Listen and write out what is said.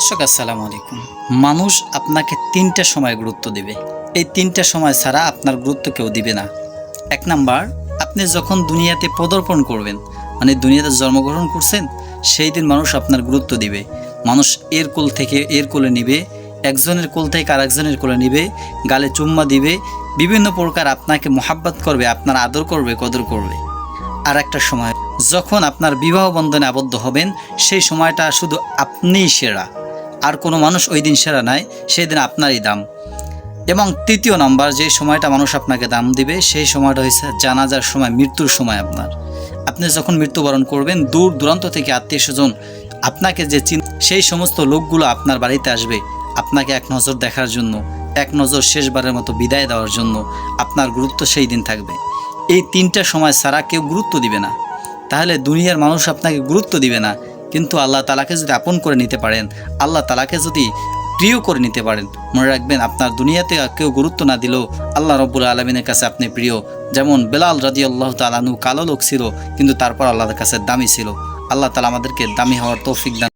দর্শক, আসসালামু আলাইকুম। মানুষ আপনাকে তিনটা সময় গুরুত্ব দিবে। এই তিনটা সময় ছাড়া আপনার গুরুত্ব কেউ দিবে না। এক নাম্বার, আপনি যখন দুনিয়াতে পদার্পণ করবেন মানে দুনিয়াতে জন্মগ্রহণ করছেন, সেই দিন মানুষ আপনার গুরুত্ব দিবে। মানুষ এর কোল থেকে এর কোলে নিবে, একজনের কোল থেকে আরেকজনের কোলে নিবে, গালে চুম্মা দিবে, বিভিন্ন প্রকার আপনাকে মোহাব্বত করবে, আপনার আদর করবে, কদর করবে। আর একটা সময়, যখন আপনার বিবাহ বন্ধনে আবদ্ধ হবেন, সেই সময়টা শুধু আপনিই সেরা। আর কোনো মানুষ ওই দিন সেরা নাই সেই দিন আপনারই দাম। এবং তৃতীয় নাম্বার, যে সময়টা মানুষ আপনাকে দাম দিবে, সেই সময়টা হয়েছে জানাজার সময়, মৃত্যুর সময় আপনার। আপনি যখন মৃত্যুবরণ করবেন, দূর দূরান্ত থেকে আত্মীয় স্বজন আপনাকে যে চিন সেই সমস্ত লোকগুলো আপনার বাড়িতে আসবে, আপনাকে এক নজর দেখার জন্য, এক নজর শেষবারের মতো বিদায় দেওয়ার জন্য আপনার গুরুত্ব সেই দিন থাকবে। এই তিনটা সময় ছাড়া কেউ গুরুত্ব দিবে না। তাহলে দুনিয়ার মানুষ আপনাকে গুরুত্ব দিবে না। কিন্তু আল্লাহ তালাকে যদি আপন করে নিতে পারেন, আল্লাহ তালাকে যদি প্রিয় করে নিতে পারেন, মনে রাখবেন আপনার দুনিয়াতে কেউ গুরুত্ব না দিলেও আল্লাহ রব্বুল আলমিনের কাছে আপনি প্রিয়। যেমন বেলাল রাজি আল্লাহ তালানু কালো লোক ছিল, কিন্তু তারপর আল্লাহর কাছে দামি ছিল। আল্লাহ তালা আমাদেরকে দামি হওয়ার তৌফিক দান